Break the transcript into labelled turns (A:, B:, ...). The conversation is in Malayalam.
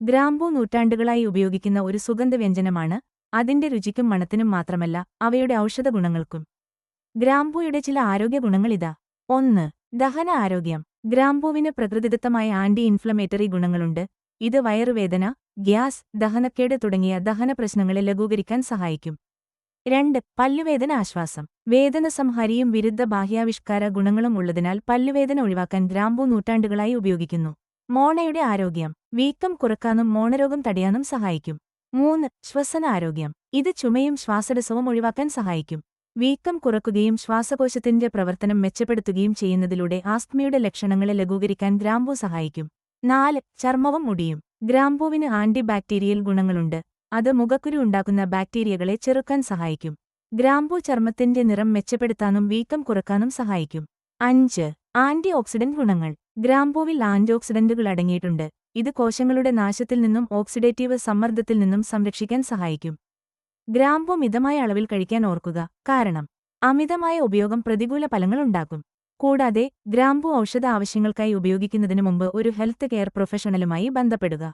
A: ഗ്രാമ്പൂ നൂറ്റാണ്ടുകളായി ഉപയോഗിക്കുന്ന ഒരു സുഗന്ധവ്യഞ്ജനമാണ് അതിന്റെ രുചിക്കും മണത്തിനും മാത്രമല്ല അവയുടെ ഔഷധ ഗുണങ്ങൾക്കും. ഗ്രാമ്പൂയുടെ ചില ആരോഗ്യ ഗുണങ്ങളിതാ ഒന്ന് ദഹന ആരോഗ്യം. ഗ്രാമ്പൂവിന് പ്രകൃതിദത്തമായ ആന്റി ഇൻഫ്ലമേറ്ററി ഗുണങ്ങളുണ്ട്. ഇത് വയറുവേദന ഗ്യാസ് ദഹനക്കേട് തുടങ്ങിയ ദഹന പ്രശ്നങ്ങളെ ലഘൂകരിക്കാൻ സഹായിക്കും. രണ്ട് പല്ലുവേദന ആശ്വാസം. വേദന സംഹാരിയും വിരുദ്ധ ബാഹ്യാവിഷ്കാര ഗുണങ്ങളും ഉള്ളതിനാൽ പല്ലുവേദന ഒഴിവാക്കാൻ ഗ്രാമ്പൂ നൂറ്റാണ്ടുകളായി ഉപയോഗിക്കുന്നു. മോണയുടെ ആരോഗ്യം. വീക്കം കുറക്കാനും മോണരോഗം തടയാനും സഹായിക്കും. മൂന്ന് ശ്വസന ആരോഗ്യം. ഇത് ചുമയും ശ്വാസടസവും ഒഴിവാക്കാൻ സഹായിക്കും. വീക്കം കുറക്കുകയും ശ്വാസകോശത്തിന്റെ പ്രവർത്തനം മെച്ചപ്പെടുത്തുകയും ചെയ്യുന്നതിലൂടെ ആസ്ത്മയുടെ ലക്ഷണങ്ങളെ ലഘൂകരിക്കാൻ ഗ്രാമ്പൂ സഹായിക്കും. നാല് ചർമ്മവും മുടിയും. ഗ്രാമ്പൂവിന് ആന്റിബാക്ടീരിയൽ ഗുണങ്ങളുണ്ട്. അത് മുഖക്കുരു ഉണ്ടാക്കുന്ന ബാക്ടീരിയകളെ ചെറുക്കാൻ സഹായിക്കും. ഗ്രാമ്പൂ ചർമ്മത്തിന്റെ നിറം മെച്ചപ്പെടുത്താനും വീക്കം കുറക്കാനും സഹായിക്കും. അഞ്ച് ആന്റി ഓക്സിഡന്റ് ഗുണങ്ങൾ. ഗ്രാമ്പൂവിൽ ആന്റിഓക്സിഡന്റുകൾ അടങ്ങിയിട്ടുണ്ട്. ഇത് കോശങ്ങളുടെ നാശത്തിൽ നിന്നും ഓക്സിഡേറ്റീവ് സമ്മർദ്ദത്തിൽ നിന്നും സംരക്ഷിക്കാൻ സഹായിക്കും. ഗ്രാംപോ മിതമായ അളവിൽ കഴിക്കാൻ ഓർക്കുക. കാരണം അമിതമായ ഉപയോഗം പ്രതികൂല ഫലങ്ങളുണ്ടാക്കും കൂടാതെ ഗ്രാംപോ ഔഷധ ആവശ്യങ്ങൾക്കായി ഉപയോഗിക്കുന്നതിനു മുമ്പ് ഒരു ഹെൽത്ത് കെയർ പ്രൊഫഷണലുമായി ബന്ധപ്പെടുക.